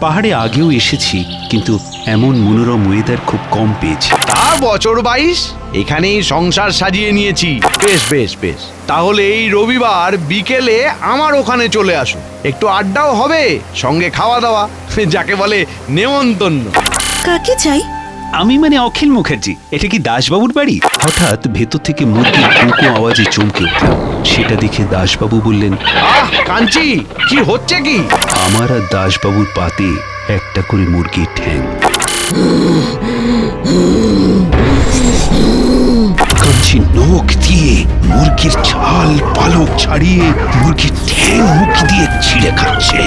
পাহাড়ে আগেও এসেছি কিন্তু এমন মনোরম ওয়েদার খুব কম পেয়েছি। তা বছর বাইশ এখানেই সংসার সাজিয়ে নিয়েছি। বেশ বেশ বেশ। তাহলে এই রবিবার বিকেলে আমার ওখানে চলে আসো। একটু আড্ডাও হবে সঙ্গে খাওয়া দাওয়া যাকে বলে নেমন্তন্ন। কাকে চাই? আমি মানে অখিল মুখার্জি এটা কি দাসবাবুর বাড়ি? হঠাৎ ভেতর থেকে মুরগির কুকু আওয়াজে চমকে উঠলাম সেটা দেখে দাসবাবু বললেন আহ কাঞ্চি কি হচ্ছে কি? আমার আর দাসবাবুর পাতে একটা করে মুরগির ঠ্যাং। কাঞ্চি নখ দিয়ে মুরগির ছাল পালক ছাড়িয়ে মুরগির ঠ্যাং মুখ দিয়ে ছিঁড়ে খাচ্ছে।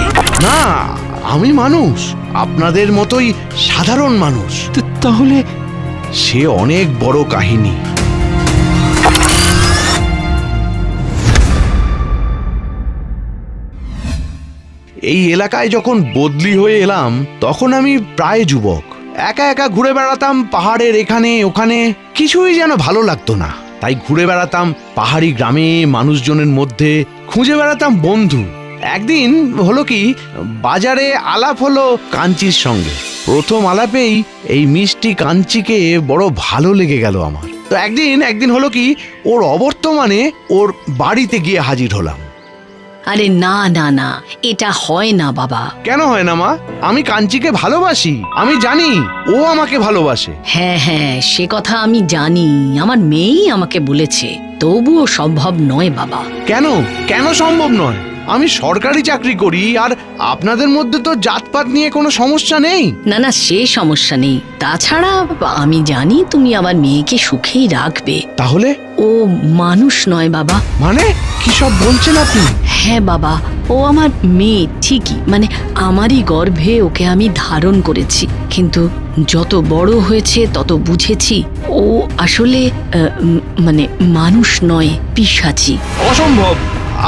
না আমি মানুষ আপনাদের মতোই সাধারণ মানুষ। তা- তাহলে সে অনেক বড় কাহিনী। এই এলাকায় যখন বদলি হয়ে এলাম, তখন আমি প্রায় যুবক। একা একা ঘুরে বেড়াতাম পাহাড়ের এখানে ওখানে, কিছুই যেন ভালো লাগতো না। তাই ঘুরে বেড়াতাম পাহাড়ি গ্রামে, মানুষজনের মধ্যে, খুঁজে বেড়াতাম বন্ধু। একদিন হলো কি, বাজারে আলাপ হলো কাঞ্চির সঙ্গে। প্রথম আলাপেই এই মিষ্টি কাঞ্চিকে বড় ভালো লেগে গেল আমার। তো একদিন একদিন হলো কি, ওর অবর্তমানে ওর বাড়িতে গিয়ে হাজির হলাম। আরে না না না এটা হয় না বাবা। কেন হয় না মা? আমি কাঞ্চিকে ভালোবাসি আমি জানি ও আমাকে ভালোবাসে। হ্যাঁ হ্যাঁ সে কথা আমি জানি আমার মেয়েই আমাকে বলেছে তবুও সম্ভব নয় বাবা। কেন? কেন সম্ভব নয়? আমি সরকারি চাকরি করি আর আপনাদের মধ্যে তো জাতপাত নিয়ে কোনো সমস্যা নেই। না না সে সমস্যা নেই। তাছাড়া আমি জানি তুমি আমার মেয়েকে সুখেই রাখবে। তাহলে? ও মানুষ নয় বাবা। মানে? কি সব বলছেন আপনি? হ্যাঁ বাবা ও আমার মেয়ে ঠিকই। মানে আমারই গর্ভে ওকে আমি ধারণ করেছি। কিন্তু যত বড় হয়েছে তত বুঝেছি ও আসলে মানে মানুষ নয় পিসাচি। অসম্ভব!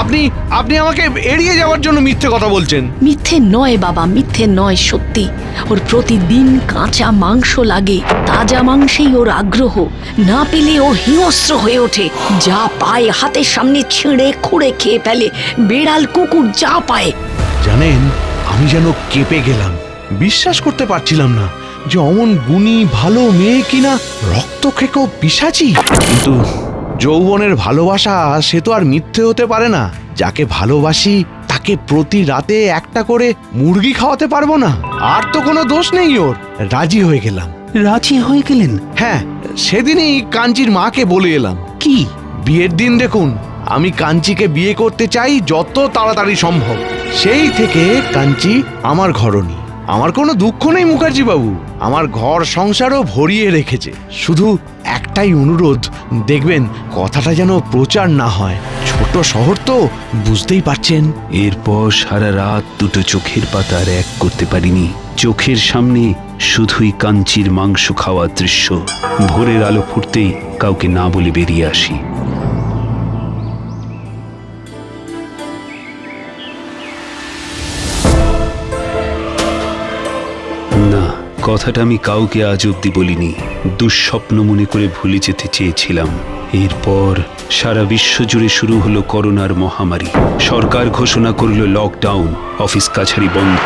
আপনি আপনি আমাকে এড়িয়ে যাওয়ার জন্য মিথ্যে কথা বলছেন। মিথ্যে নয় বাবা মিথ্যে নয় সত্যি। ওর প্রতিদিন কাঁচা মাংস লাগে তাজা মাংসেই ওর আগ্রহ। না পেলে ও হিংস্র হয়ে ওঠে যা পায় হাতের সামনে ছিঁড়ে খুঁড়ে খেয়ে ফেলে বেড়াল কুকুর যা পায়। জানেন আমি যেন কেঁপে গেলাম বিশ্বাস করতে পারছিলাম না যে অমন গুণী ভালো মেয়ে কিনা রক্ত খেকেও পিসাচি। কিন্তু যৌবনের ভালোবাসা সে তো আর মিথ্যে হতে পারে না। যাকে ভালোবাসি তাকে প্রতি রাতে একটা করে মুরগি খাওয়াতে পারব না। আর তো কোনো দোষ নেই ওর। রাজি হয়ে গেলাম। রাজি হয়ে গেলেন? হ্যাঁ সেদিনই কাঞ্চির মাকে বলে এলাম। কি? বিয়ের দিন দেখুন আমি কাঞ্চিকে বিয়ে করতে চাই যত তাড়াতাড়ি সম্ভব। সেই থেকে কাঞ্চি আমার ঘরণী। আমার কোনো দুঃখ নেই মুখার্জি বাবু আমার ঘর সংসারও ভরিয়ে রেখেছে। শুধু একটাই অনুরোধ, দেখবেন কথাটা যেন প্রচার না হয়। ছোট শহর তো বুঝতেই পারছেন। এরপর সারা রাত দুটো চোখের পাতা আর এক করতে পারিনি। চোখের সামনে শুধুই কাঞ্চির মাংস খাওয়া দৃশ্য। ভোরের আলো ফুটতেই কাউকে না বলে বেরিয়ে আসি। কথাটা আমি কাউকে আজ অব্দি বলিনি। দুঃস্বপ্ন মনে করে ভুলে যেতে চেয়েছিলাম। এরপর সারা বিশ্ব জুড়ে শুরু হলো করোনার মহামারী। সরকার ঘোষণা করল লকডাউন, অফিস কাছারি বন্ধ।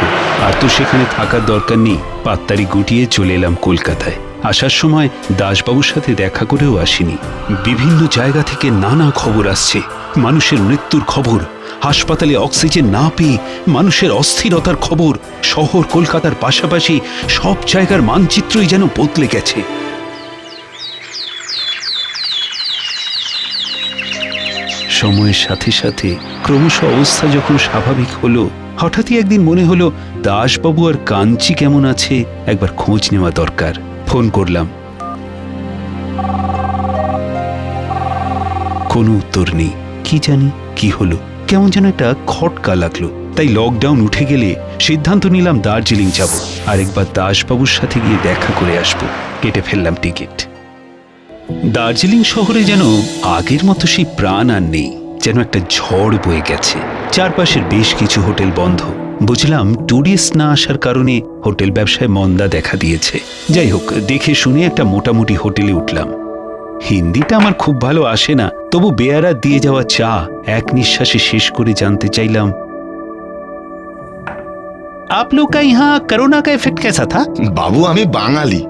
আর তো সেখানে থাকার দরকার নেই। পাত্তারি গুটিয়ে চলে এলাম কলকাতায়। আসার সময় দাসবাবুর সাথে দেখা করেও আসিনি। বিভিন্ন জায়গা থেকে নানা খবর আসছে। মানুষের মৃত্যুর খবর, হাসপাতালে অক্সিজেন না পেয়ে মানুষের অস্থিরতার খবর, শহর কলকাতার পাশাপাশি সব জায়গার মানচিত্রই যেন বদলে গেছে। সময়ের সাথে সাথে ক্রমশ অবস্থা যখন স্বাভাবিক হলো, হঠাৎই একদিন মনে হলো, দাসবাবু আর কাঞ্চি কেমন আছে, একবার খোঁজ নেওয়া দরকার। ফোন করলাম। কোনো উত্তর নেই। কি জানি কি হলো। কেমন যেন একটা খটকা লাগল। তাই লকডাউন উঠে গেলে সিদ্ধান্ত নিলাম দার্জিলিং যাব। আর একবার দাসবাবুর সাথে গিয়ে দেখা করে আসব। কেটে ফেললাম টিকিট। দার্জিলিং শহরে যেন আগের মতো সেই প্রাণ আর নেই। যেন একটা ঝড় বয়ে গেছে। চারপাশের বেশ কিছু হোটেল বন্ধ। বুঝলাম টুরিস্ট না আসার কারণে হোটেল ব্যবসায় মন্দা দেখা দিয়েছে যাই হোক দেখে শুনে একটা মোটামুটি হোটেলে উঠলাম হিন্দিটা আমার খুব ভালো আসে না তবু বেয়ারা দিয়ে যাওয়া চা এক নিঃশ্বাসে শেষ করে জানতে চাইলাম आप लोग का यहाँ कोरोना का इफेक्ट कैसा था বাবু আমি বাঙালি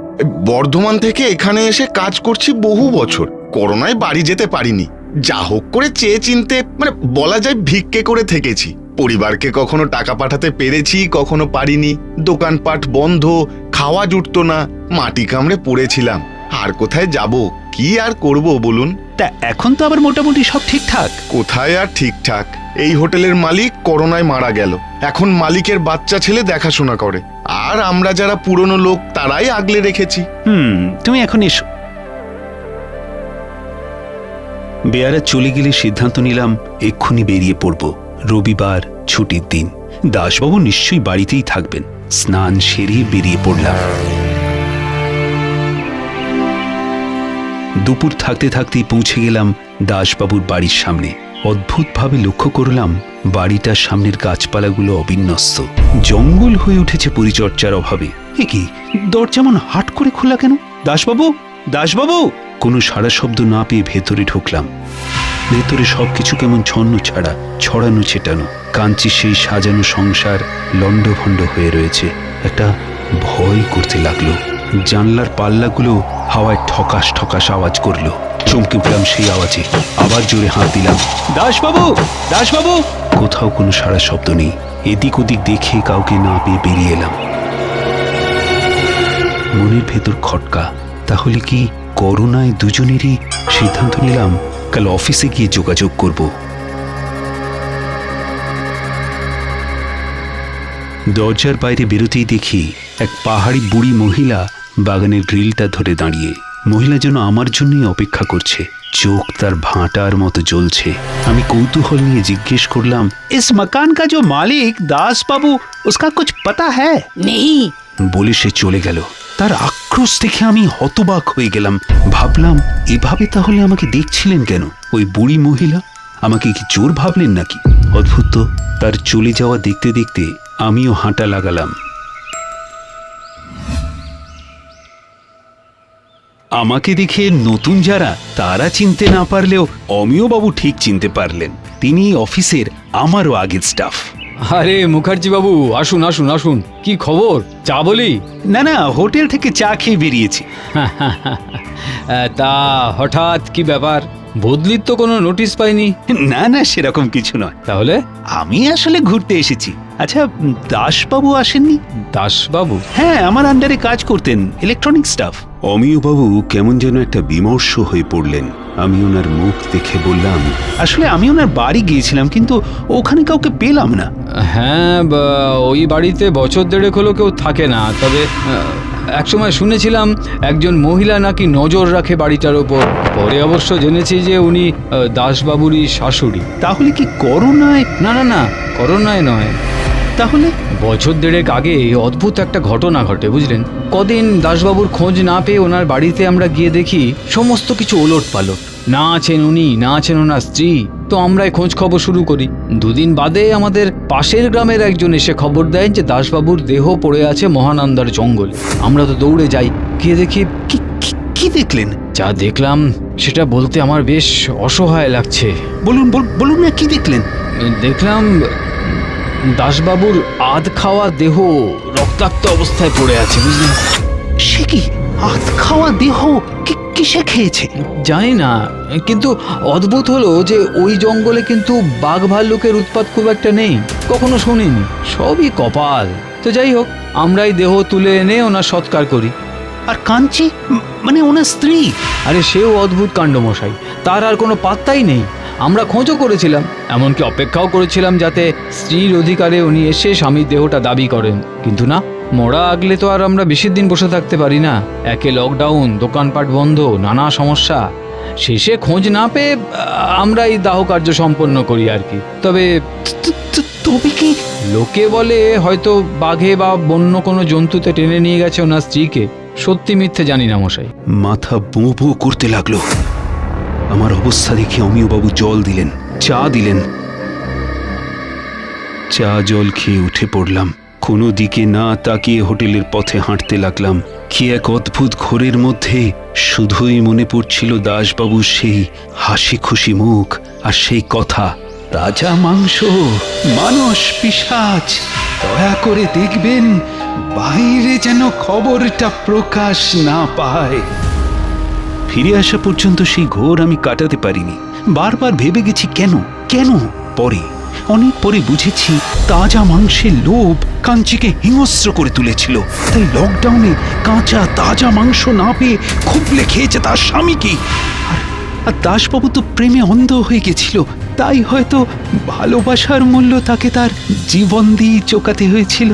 বর্ধমান থেকে এখানে এসে কাজ করছি বহু বছর করোনায় বাড়ি যেতে পারিনি যা হোক করে চেয়ে চিনতে মানে বলা যায় ভিক্ষে করে থেকেছি পরিবারকে কখনো টাকা পাঠাতে পেরেছি কখনো পারিনি। দোকানপাট বন্ধ খাওয়া জুটতো না মাটি কামড়ে পড়েছিলাম। আর কোথায় যাব? কি আর করব বলুন? তা এখন তো আবার মোটামুটি সব ঠিকঠাক। কোথায় আর ঠিকঠাক? এই হোটেলের মালিক করোনায় মারা গেল। এখন মালিকের বাচ্চা ছেলে দেখাশোনা করে। আর আমরা যারা পুরনো লোক তারাই আগলে রেখেছি। হুম তুমি এখন এসো। বেয়ারা চলে গেলে সিদ্ধান্ত নিলাম এক্ষুনি বেরিয়ে পড়ব। রবিবার ছুটির দিন। দাসবাবু নিশ্চয়ই বাড়িতেই থাকবেন। স্নান সেরে বেরিয়ে পড়লাম। দুপুর থাকতে থাকতেই পৌঁছে গেলাম দাসবাবুর বাড়ির সামনে। অদ্ভুতভাবে লক্ষ্য করলাম, বাড়িটার সামনের গাছপালাগুলো অবিন্যস্ত। জঙ্গল হয়ে উঠেছে পরিচর্যার অভাবে। কি, দরজা যেমন হাট করে খোলা কেন? দাসবাবু দাসবাবু! কোনো সারা শব্দ না পেয়ে ভেতরে ঢুকলাম। ভেতরে সবকিছু কেমন ছন্ন ছাড়া, ছড়ানো ছেটানো। কাঞ্চি সেই সাজানো সংসার লণ্ডভণ্ড হয়ে রয়েছে। একটা ভয় করতে লাগল। জানলার পাল্লাগুলো হাওয়ায় ঠকাস ঠকাস আওয়াজ করল। চমকে উঠলাম সেই আওয়াজে। আবার জোরে হাত দিলাম। দাসবাবু! দাসবাবু! কোথাও কোনো সারা শব্দ নেই। এদিক ওদিক দেখে কাউকে না পেয়ে বেরিয়ে এলাম। মনের ভেতর খটকা। তাহলে কি করোনায় দুজনেরই সিদ্ধান্ত নিলাম? কাল অফিসে গিয়ে যোগাযোগ করব দরজার বাইরে বেরোতেই দেখি এক পাহাড়ি বুড়ি মহিলা বাগানের গ্রিলটা ধরে দাঁড়িয়ে মহিলা যেন আমার জন্যই অপেক্ষা করছে চোখ তার ভাঁটার মতো জ্বলছে আমি কৌতূহল নিয়ে জিজ্ঞেস করলাম ইস মকান কা जो মালিক দাস বাবু उसका कुछ पता है নেই বলে সে চলে গেল তার আক্রোশ দেখে আমি হতবাক হয়ে গেলাম। ভাবলাম, এভাবে তাহলে আমাকে দেখছিলেন কেন? ওই বুড়ি মহিলা? আমাকে কি চোর ভাবলেন নাকি? অদ্ভুত তার চলে যাওয়া দেখতে দেখতে আমিও হাঁটা লাগালাম। আমাকে দেখে নতুন যারা, তারা চিনতে না পারলেও অমিয়বাবু ঠিক চিনতে পারলেন। তিনি অফিসের আমারও আগের স্টাফ আরে মুখার্জি বাবু আসুন আসুন আসুন। কি খবর? চা বলি? না না হোটেল থেকে চা খেয়ে বেরিয়েছি। তা হঠাৎ কি ব্যাপার? বদলির তো কোনো নোটিশ পাইনি? না না সেরকম কিছু নয়। তাহলে? আমি আসলে ঘুরতে এসেছি। আচ্ছা দাসবাবু আসেননি? দাসবাবু? হ্যাঁ আমার আন্ডারে কাজ করতেন ইলেকট্রনিক স্টাফ অমিয়বাবু কেমন যেন একটা বিমর্ষ হয়ে পড়লেন। আমি ওনার মুখ দেখে বললাম আসলে আমি ওনার বাড়ি গিয়েছিলাম কিন্তু ওখানে কাউকে পেলাম না। হ্যাঁ ওই বাড়িতে বছর দেড়েক হলো কেউ থাকে না তবে একসময় শুনেছিলাম একজন মহিলা নাকি নজর রাখে বাড়িটার ওপর। পরে অবশ্য জেনেছি যে উনি দাসবাবুরই শাশুড়ি। তাহলে কি করোনায়? না না না করোনায় নয়। তাহলে? বছর দেড়েক আগে অদ্ভুত একটা ঘটনা ঘটে বুঝলেন? কদিন দাসবাবুর খোঁজ না পেয়ে ওনার বাড়িতে আমরা গিয়ে দেখি সমস্ত কিছু ওলট পালট। না আছেন উনি না আছেন ওনার স্ত্রী তো আমরাই খোঁজ খবর শুরু করি। দুদিন বাদে আমাদের পাশের গ্রামের একজন এসে খবর দেয় যে দাসবাবুর দেহ পড়ে আছে মহানন্দার জঙ্গল। আমরা তো দৌড়ে যাই গিয়ে দেখি কি দেখলেন? যা দেখলাম সেটা বলতে আমার বেশ অসহায় লাগছে। বলুন বল- বলুন না কি দেখলেন? দেখলাম দাসবাবুর আধ খাওয়া দেহ রক্তাক্ত অবস্থায় পড়ে আছে বুঝলেন? সে কি? হাত খাওয়া দেহ? কিসে খেয়েছে? জানি না কিন্তু অদ্ভুত হলো যে ওই জঙ্গলে কিন্তু বাঘ ভাল্লুকের উৎপাত খুব একটা নেই। কখনো শুনিনি সবই কপাল। তো যাই হোক আমরাই দেহ তুলে এনে ওনার সৎকার করি। আর কাঞ্চি মানে ওনার স্ত্রী? আরে সেও অদ্ভুত কাণ্ড মশাই তার আর কোনো পাত্তাই নেই। আমরা খোঁজও করেছিলাম এমনকি অপেক্ষাও করেছিলাম যাতে স্ত্রীর অধিকারে উনি এসে স্বামীর দেহটা দাবি করেন। কিন্তু না মরা আগলে তো আর আমরা বেশি দিন বসে থাকতে পারি না। একে লকডাউন দোকানপাট বন্ধ নানা সমস্যা। শেষে খোঁজ না পেয়ে আমরা এই দাহ কার্য সম্পন্ন করি আর কি। তবে তবে কি? লোকে বলে হয়তো বাঘে বা বন্য কোনো জন্তুতে টেনে নিয়ে গেছে ওনার স্ত্রীকে। সত্যি মিথ্যে জানি না মশাই। মাথা বো বো করতে লাগল। আমার অবস্থা দেখে অমিয়বাবু জল দিলেন, চা দিলেন। চা জল খেয়ে উঠে পড়লাম। কোনো দিকে না তাকিয়ে হোটেলের পথে হাঁটতে লাগলাম। কি এক অদ্ভুত ঘোরের মধ্যে শুধুই মনে পড়ছিল দাসবাবুর সেই হাসি খুশি মুখ আর সেই কথা তাজা মাংস মানুষ পিসাচ, দয়া করে দেখবেন, বাইরে যেন খবরটা প্রকাশ না পায়। ফিরে আসা পর্যন্ত সেই ঘোর আমি কাটাতে পারিনি। বারবার ভেবে গেছি, কেন? কেন? পরে, অনেক পরে বুঝেছি, তাজা মাংসের লোভ কাঞ্চিকে হিংস্র করে তুলেছিল। তাই লকডাউনে কাঁচা, তাজা মাংস না পেয়ে খুবলে খেয়েছে তার স্বামীকে। আর আর দাসবাবু তো প্রেমে অন্ধ হয়ে গেছিল। তাই হয়তো ভালোবাসার মূল্য তাকে তার জীবন দিয়ে চোকাতে হয়েছিল।